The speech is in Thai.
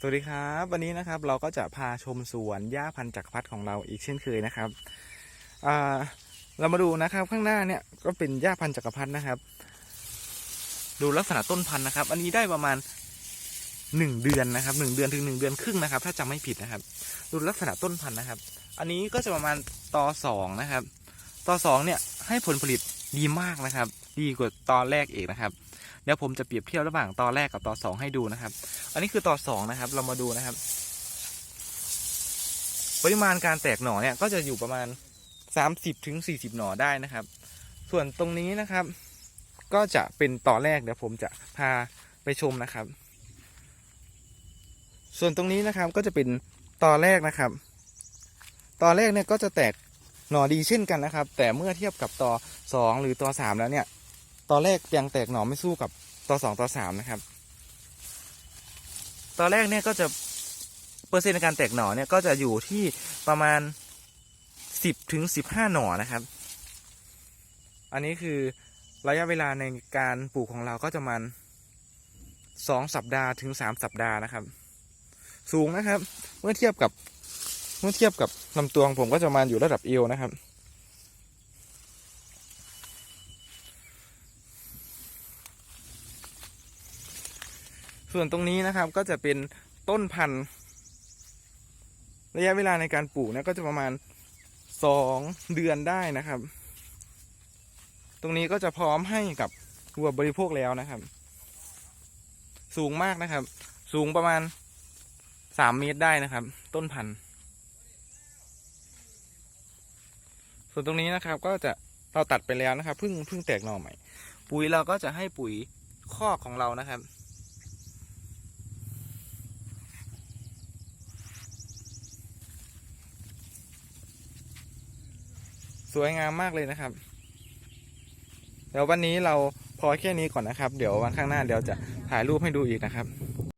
สวัสดีครับ วันนี้นะครับเราก็จะพาชมสวนหญ้าพันธุ์จักรพรรดิของเราอีกเช่นเคยนะครับเรามาดูนะครับข้างหน้าเนี่ยก็เป็นหญ้าพันธุ์จักรพรรดินะครับ ดูลักษณะต้นพันธุ์นะครับ อันนี้ได้ประมาณหนึ่งเดือนนะครับหนึ่งเดือนถึงหนึ่งเดือนครึ่งนะครับ ถ้าจำไม่ผิดนะครับ ดูลักษณะต้นพันธุ์นะครับ อันนี้ก็จะประมาณตอสองนะครับตอสองเนี่ยให้ผลผลิตดีมากนะครับ ดีกว่าตอนแรกเองนะครับ เดี๋ยวผมจะเปรียบเทียบระหว่างตอนแรกกับตอนสองให้ดูนะครับ อันนี้คือตอนสองนะครับ เรามาดูนะครับ ปริมาณการแตกหน่อเนี่ยก็จะอยู่ประมาณ30ถึงหน่อได้นะครับ ส่วนตรงนี้นะครับ ก็จะเป็นตอนแรกเดี๋ยวผมจะพาไปชมนะครับ ส่วนตรงนี้นะครับก็จะเป็นตอนแรกนะครับตอนแรกเนี่ยก็จะแตกหน่อดีเช่นกันนะครับ แต่เมื่อเทียบกับตอสองหรือตอสามแล้วเนี่ย ตอนแรกเพียงแตกหน่อไม่สู้กับตอสองตอสามนะครับ ตอนแรกเนี่ยก็จะเปอร์เซ็นต์ในการแตกหน่อเนี่ยก็จะอยู่ที่ประมาณสิบถึงสิบห้าหน่อนะครับ อันนี้คือระยะเวลาในการปลูกของเราก็จะมาณสองสัปดาห์ถึงสามสัปดาห์นะครับ สูงนะครับ เมื่อเทียบกับเมื่อเทียบกับลำตัวของผมก็จะมาอยู่ระดับเอวนะครับ ส่วนตรงนี้นะครับก็จะเป็นต้นพันธุ์ระยะเวลาในการปลูกนี่ยก็จะประมาณสองเดือนได้นะครับ ตรงนี้ก็จะพร้อมให้กับวัวบริโภคแล้วนะครับ สูงมากนะครับ สูงประมาณสามเมตรได้นะครับ ต้นพันธุ์ส่วนตรงนี้นะครับก็จะเราตัดไปแล้วนะครับเพิ่งเพิ่งแตกหน่อใหม่ ปุ๋ยเราก็จะให้ปุ๋ยคอกของเรานะครับ สวยงามมากเลยนะครับ เดี๋ยววันนี้เราพอแค่นี้ก่อนนะครับ เดี๋ยววันข้างหน้าเดี๋ยวจะถ่ายรูปให้ดูอีกนะครับ